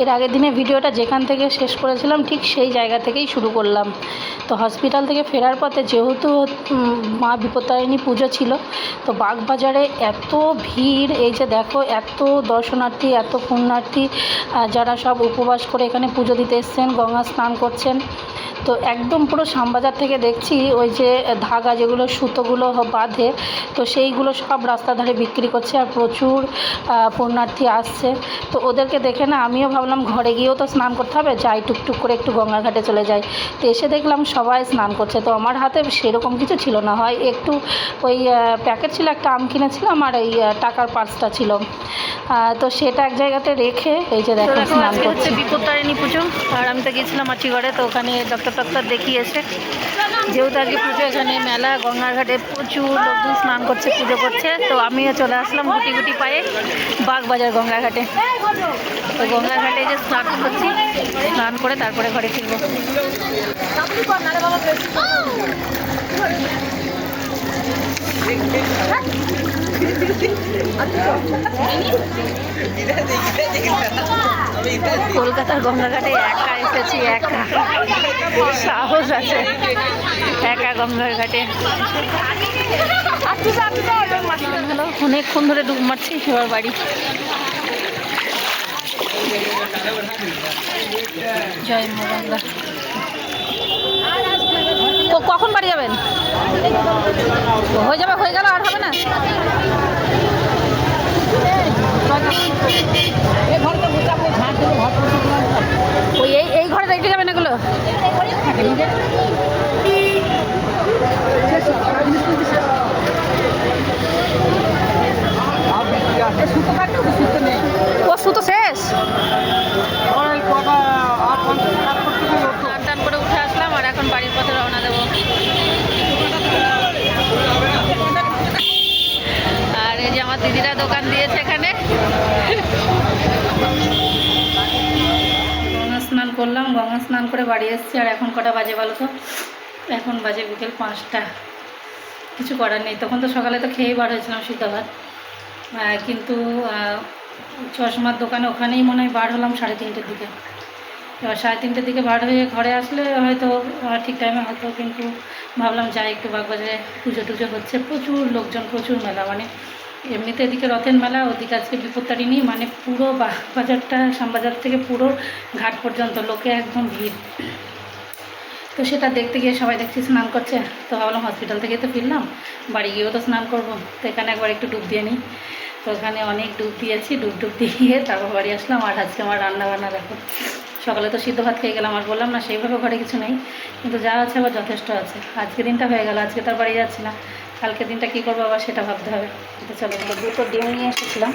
এর আগের দিনে ভিডিওটা যেখান থেকে শেষ করেছিলাম, ঠিক সেই জায়গা থেকেই শুরু করলাম। তো হসপিটাল থেকে ফেরার পথে যেহেতু মা বিপত্তারিণী পুজো ছিল, তো বাগবাজারে এত ভিড়, এই যে দেখো, এত দর্শনার্থী, এত পুণ্যার্থী যারা সব উপবাস করে এখানে পুজো দিতে এসছেন, গঙ্গা স্নান করছেন। তো একদম পুরো শ্যামবাজার থেকে দেখছি ওই যে ধাগা যেগুলো সুতোগুলো বাঁধে তো সেইগুলো সব রাস্তার ধারে বিক্রি করছে আর প্রচুর পুণ্যার্থী আসছে। তো ওদেরকে দেখে না আমিও ভাবলাম ঘরে গিয়েও তো স্নান করতে হবে যাই টুকটুক করে একটু গঙ্গার ঘাটে চলে যাই। তো এসে দেখলাম সবাই স্নান করছে। তো আমার হাতে সেরকম কিছু ছিল না হয় একটু ওই প্যাকেট ছিল একটা আম কিনেছিলাম আর এই টাকার পার্সটা ছিল। তো সেটা এক জায়গাতে রেখে এই যে দেখো স্নান করছে। বিপত্তারিণী পুজো আর আমি তো গিয়েছিলাম মাটিঘরে তো ওখানে ডক্টর টক্টর দেখিয়ে এসে যেহেতু আজকে পুজো এখানে মেলা, গঙ্গাঘাটে প্রচুর লোকজন স্নান করছে, পুজো করছে, তো আমিও চলে আসলাম গুটি গুটি পায়ে বাগবাজার গঙ্গা ঘাটে তো গঙ্গাঘাটে যে স্নান করছি, স্নান করে তারপরে ঘরে ফিরবো। কলকাতার গঙ্গাঘাটে একা এসেছি, একা। সাহস আছে। একা গঙ্গার ঘাটে অনেকক্ষণ ধরে ডুব মারছি এবার বাড়ি। জয় কখন বাড়ি যাবেন? হয়ে যাবে, হয়ে গেল, আর হবে না? ওই এই ঘরে রেখে যাবেন এগুলো? গঙ্গা স্নান করলাম, গঙ্গা স্নান করে বাড়ি এসেছি আর এখন কটা বাজে বলো তো? এখন বাজে বিকেল পাঁচটা। কিছু করার নেই। তখন তো সকালে তো খেয়েই বার হয়েছিলাম ভাত কিন্তু চশমার দোকানে ওখানেই মনে হয় বার হলাম সাড়ে তিনটের দিকে। এবার সাড়ে তিনটের দিকে বার হয়ে ঘরে আসলে হয়তো ঠিক টাইমে হয়তো কিন্তু ভাবলাম যাই একটু বাগবাজারে পুজো টুজো হচ্ছে। প্রচুর লোকজন, প্রচুর মেলা মানে। এমনিতে এদিকে রথের মেলা, ওদিকে আজকে বিপত্তারিণী মানে পুরো বাজারটা, শ্যামবাজার থেকে পুরো ঘাট পর্যন্ত, লোকে একদম ভিড়। তো সেটা দেখতে গিয়ে সবাই দেখছি, স্নান করছে। তো ভাবলাম হসপিটাল থেকে তো ফিরলাম, বাড়ি গিয়েও তো স্নান করব। তো এখানে একবার একটু ডুব দিয়ে নিই। তো ওখানে অনেক ডুব দিয়েছি, ডুব ডুব দিয়ে তারপর বাড়ি আসলাম। আর আজকে আমার রান্না বান্না দেখো। সকালে তো সিদ্ধ ভাত খেয়ে গেলাম, আর বললাম না, সেইভাবে ঘরে কিছু নেই। কিন্তু যা আছে আবার যথেষ্ট আছে। আজকে দিনটা হয়ে গেল, আজকে তার বাড়ি যাচ্ছি না। কালকে দিনটা কী করব আবার সেটা ভাবতে হবে। তো চলো, দুটো ডিম নিয়ে এসেছিলাম।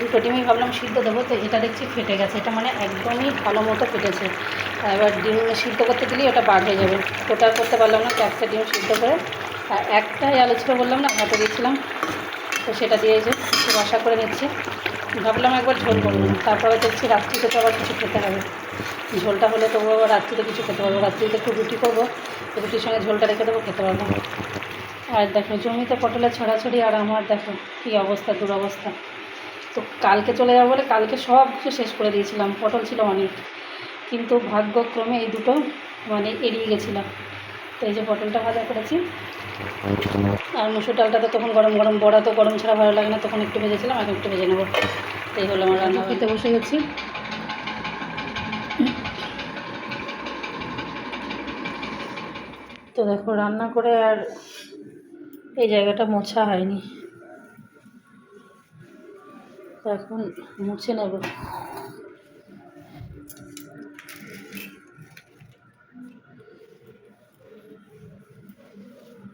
দুটো ডিমই ভাবলাম সিদ্ধ দেবো, তো এটা দেখছি ফেটে গেছে। এটা মানে একদমই ভালো মতো ফেটেছে। এবার ডিম সিদ্ধ করতে দিলেই ওটা বার হয়ে যাবে। ওটা করতে পারলাম না একটা ডিম সিদ্ধ করে, আর একটাই আলু ছিল বললাম না ভাতে দিয়েছিলাম। তো সেটা দিয়ে যে রসা করে নিচ্ছি। ভাবলাম একবার ঝোল করব। তারপরে দেখছি রাত্রিতে তো আবার কিছু খেতে হবে। ঝোলটা হলে তবু আবার রাত্রিতে কিছু খেতে পারব রাত্রিতে একটু রুটি করব, রুটির সঙ্গে ঝোলটা রেখে দেবো, খেতে পারব আর দেখো, জমিতে পটলের ছড়াছড়ি আর আমার দেখো কী অবস্থা, দুরবস্থা। তো কালকে চলে যাব বলে কালকে সব কিছু শেষ করে দিয়েছিলাম। পটল ছিল অনেক। কিন্তু ভাগ্যক্রমে এই দুটো মানে এড়িয়ে গেছিলাম। তো এই যে পটলটা ভাজা করেছি। আর মুসুর ডালটা তো তখন গরম গরম বড়া তো গরম ছাড়া ভালো লাগে না তখন একটু ভেজেছিলাম এখন একটু ভেজে নেব। তো এই হলো আমার রান্না। খেতে বসে গেছি। তো দেখো রান্না করে আর এই জায়গাটা মোছা হয়নি। তো এখন মুছে নেব।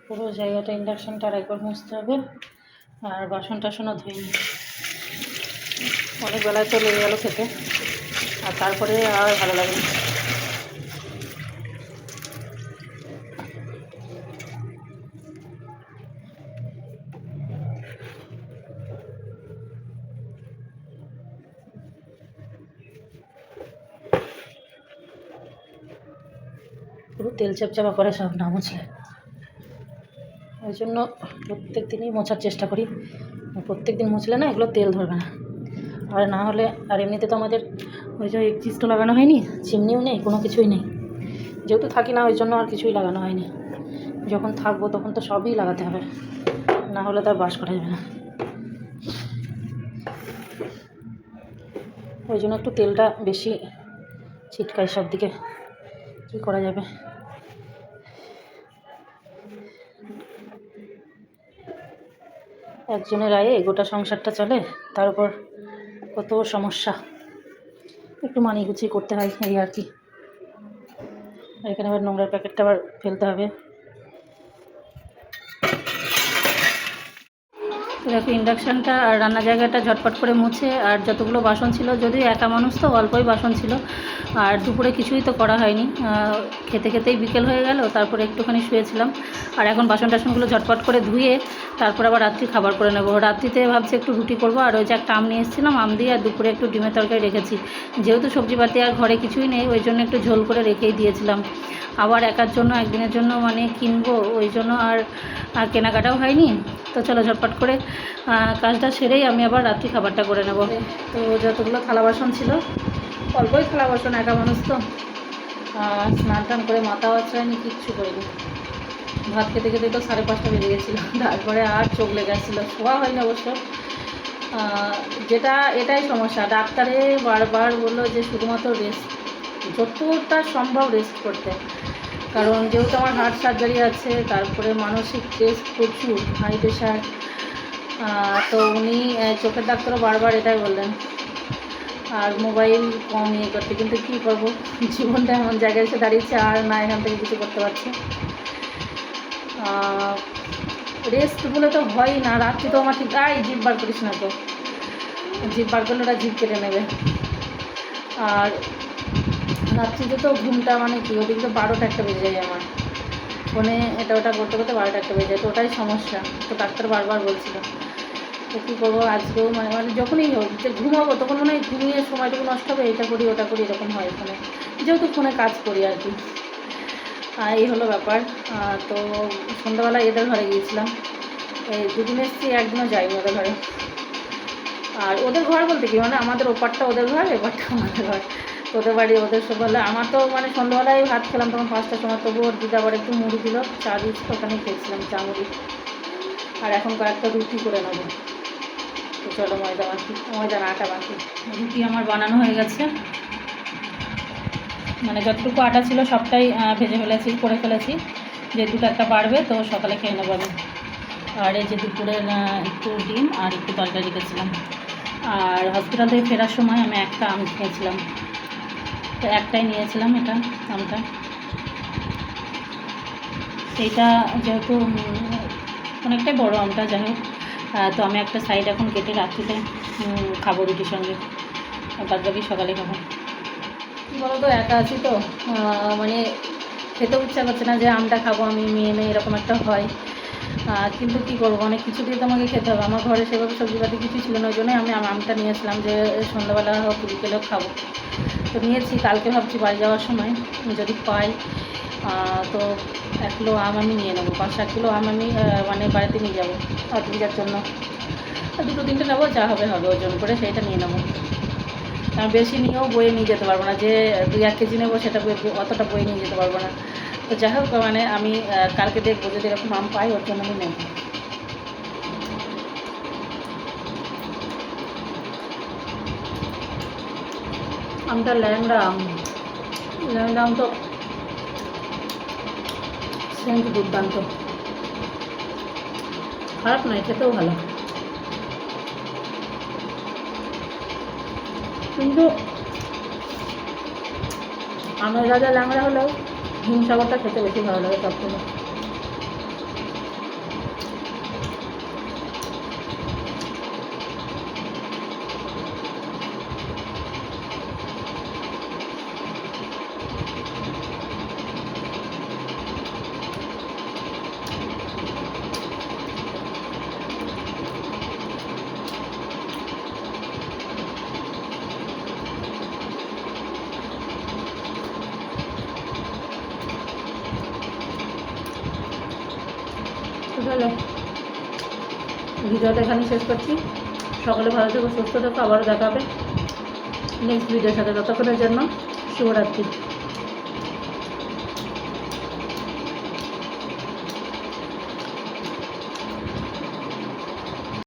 পুরো জায়গাটা ইন্ডাকশানটা একবার মুছতে হবে। আর বাসন টাসনও ধুইনি। অনেক বেলায় তো লেগে গেলো খেতে। আর তারপরে আর ভালো লাগে পুরো তেল চাপচাপা করে সব না মুছলে ওই জন্য প্রত্যেক দিনই মোছার চেষ্টা করি। প্রত্যেক দিন মুছলে না এগুলো তেল ধরবে না। আর না হলে, আর এমনিতে তো আমাদের ওই যে এক্সিস্টও লাগানো হয়নি, চিমনিও নেই, কোনো কিছুই নেই। যেহেতু থাকি না ওই জন্য আর কিছুই লাগানো হয়নি। যখন থাকব তখন তো সবই লাগাতে হবে, না হলে তার বাস করা যাবে না। ওই জন্য একটু তেলটা বেশি ছিটকায় সব দিকে কী করা যাবে। একজনের আয়ে গোটা সংসারটা চলে, তার উপর কত সমস্যা। একটু মানি গুছিয়ে করতে হয় এই আর কি। এখানে আবার নোংরার প্যাকেটটা আবার ফেলতে হবে। দেখো ইন্ডাকশানটা আর রান্নার জায়গাটা ঝটপট করে মুছে, আর যতগুলো বাসন ছিল, যদিও একা মানুষ তো, অল্পই বাসন ছিল, আর দুপুরে কিছুই তো করা হয়নি। খেতে খেতেই বিকেল হয়ে গেল, তারপরে একটুখানি শুয়েছিলাম, আর এখন বাসন টাসনগুলো ঝটপট করে ধুয়ে, তারপর আবার রাত্রি খাবার করে নেব। রাত্রিতে ভাবছি একটু রুটি করব, আর ওই যে একটা আম নিয়ে এসেছিলাম, আম দিয়ে আর দুপুরে একটু ডিমের তরকারি রেখেছি। যেহেতু সবজিপাতি আর ঘরে কিছুই নেই, ওই জন্য একটু ঝোল করে রেখেই দিয়েছিলাম। আবার একার জন্য, একদিনের জন্য মানে কিনবো, ওই জন্য আর আর কেনাকাটাও হয়নি। তো চলো, ঝটপট করে কাজটা সেরেই আমি আবার রাত্রি খাবারটা করে নেব। তো যতগুলো থালা বাসন ছিল, অল্পই থালা বাসন, একা মানুষ তো। স্নান টান করে মাথা আছড়ায়নি কিচ্ছু করিনি। ভাত খেতে খেতে তো সাড়ে পাঁচটা বেজে গেছিল। তারপরে আর চোখ লেগে আসছিল শোয়া হয়নি অবশ্য। যেটা, এটাই সমস্যা। ডাক্তারে বারবার বলল যে শুধুমাত্র রেস্ট যতটা সম্ভব রেস্ট করতে। কারণ যেহেতু আমার হার্ট সার্জারি আছে, তারপরে মানসিক টেস্ট প্রচুর হাই প্রেশার তো উনি চোখের ডাক্তারও বারবার এটাই বললেন। আর মোবাইল কম ইয়ে করতে, কিন্তু কী করব? জীবনটা এমন জায়গায় এসে দাঁড়িয়েছে, আর না এখান থেকে কিছু করতে পারছি। রেস্ট বলে তো হয় না, রাত্রি তো আমার ঠিক আই জিভ বার করিস না তো। জিভ বার করলে ওরা জিভ কেটে নেবে। আর রাত্রিতে তো ঘুমটা মানে কী, ওদিকে তো বারোটা একটা বেজে যায় আমার। ফোনে এটা ওটা করতে করতে বারোটা একটা বেজে যায়, তো ওটাই সমস্যা, তো ডাক্তার বারবার বলছিল। কী করব, আজকেও মানে মানে যখনই হোক, যে ঘুমাবো, তখন মনে হয় ঘুমিয়ে সময়টুকু নষ্ট হবে, এটা করি, ওটা করি, এরকম হয় ফোনে যেহেতু ফোনে কাজ করি আর কি। আর এই হলো ব্যাপার। তো সন্ধ্যাবেলা এদের ঘরে গিয়েছিলাম। এই দুদিন এসেছি, একদিনও যাইনি ওদের ঘরে। আর ওদের ঘর বলতে কি মানে আমাদের ওপারটা ওদের ঘর, এপারটা আমাদের ঘর। তো ওদের বাড়ি, ওদের সব বলে, আমার তো মানে সন্ধ্যাবেলায় ভাত খেলাম, তখন পাঁচটার সময় তবু ওর দিদা আবার একটু মুড়ি দিল, চা দিচ্ছিল ওখানে খেয়েছিলাম, চা মুড়ি। আর এখন কয়েকটা রুটি করে নেব। তো চলো ময়দা মাখি ময়দা আটা মাখি রুটি আমার বানানো হয়ে গেছে। মানে যতটুকু আটা ছিল সবটাই ভেজে ফেলেছি, করে ফেলেছি। যে দুটো একটা পারবে তো সকালে খেয়ে নেব আমি। আর এই যে দুপুরের একটু ডিম আর একটু তরকারি রেখেছিলাম। আর হসপিটাল থেকে ফেরার সময় আমি একটা আম খেয়েছিলাম। তো একটাই নিয়েছিলাম এটা, আমটা। এইটা যেহেতু অনেকটাই বড় আমটা, যাই হোক। তো আমি একটা সাইড এখন কেটে রাত্রিতে খাব রুটির সঙ্গে। বাদ বাকি সকালে খাব। বলো তো একা আছি তো। মানে খেতেও ইচ্ছা করছে না যে আমটা খাব আমি, মেয়ে মেয়ে, এরকম একটা হয়। আহ, কিন্তু কী করব? অনেক কিছু দিয়ে তো আমাকে খেতে হবে। আমার ঘরে সেভাবে সবজিপাতি কিছু ছিল না ওই জন্যই আমি আম- আমটা নিয়েছিলাম যে সন্ধ্যাবেলা হোক বিকেলে হোক খাব। তো নিয়েছি কালকে ভাবছি বাড়ি যাওয়ার সময় যদি পাই। তো এক কিলো আম আমি নিয়ে নেব। পাঁচ সাত কিলো আম আমি মানে বাড়িতে নিয়ে যাব অসুবিধার জন্য। আর দুটো তিনটে নেব যা হবে হবে ওজন করে সেইটা নিয়ে নেব। আর বেশি নিয়েও বয়ে নিয়ে যেতে পারব না। যে দুই এক কেজি নেব সেটা অতটা বয়ে নিয়ে যেতে পারব না। তো যাই হোক মানে আমি কালকে দেখব যদি এরকম আম পাই, ওর জন্য আমি নেব। আমটা ল্যাংড়া আম। ল্যাংড়া আম তো সেন্ট দুর্দান্ত। খারাপ নয়, খেতেও ভালো। কিন্তু আমের রাজা ল্যাংড়া হলেও হিমসাগরটা খেতে বেশি ভালো লাগে সব তো চলো। ভিডিওটা এখানে শেষ করছি। সকলে ভালো থেকো, সুস্থ থাকো, আবারও দেখাবে নেক্সট ভিডিওর সাথে ততক্ষণের জন্য শুভরাত্রি।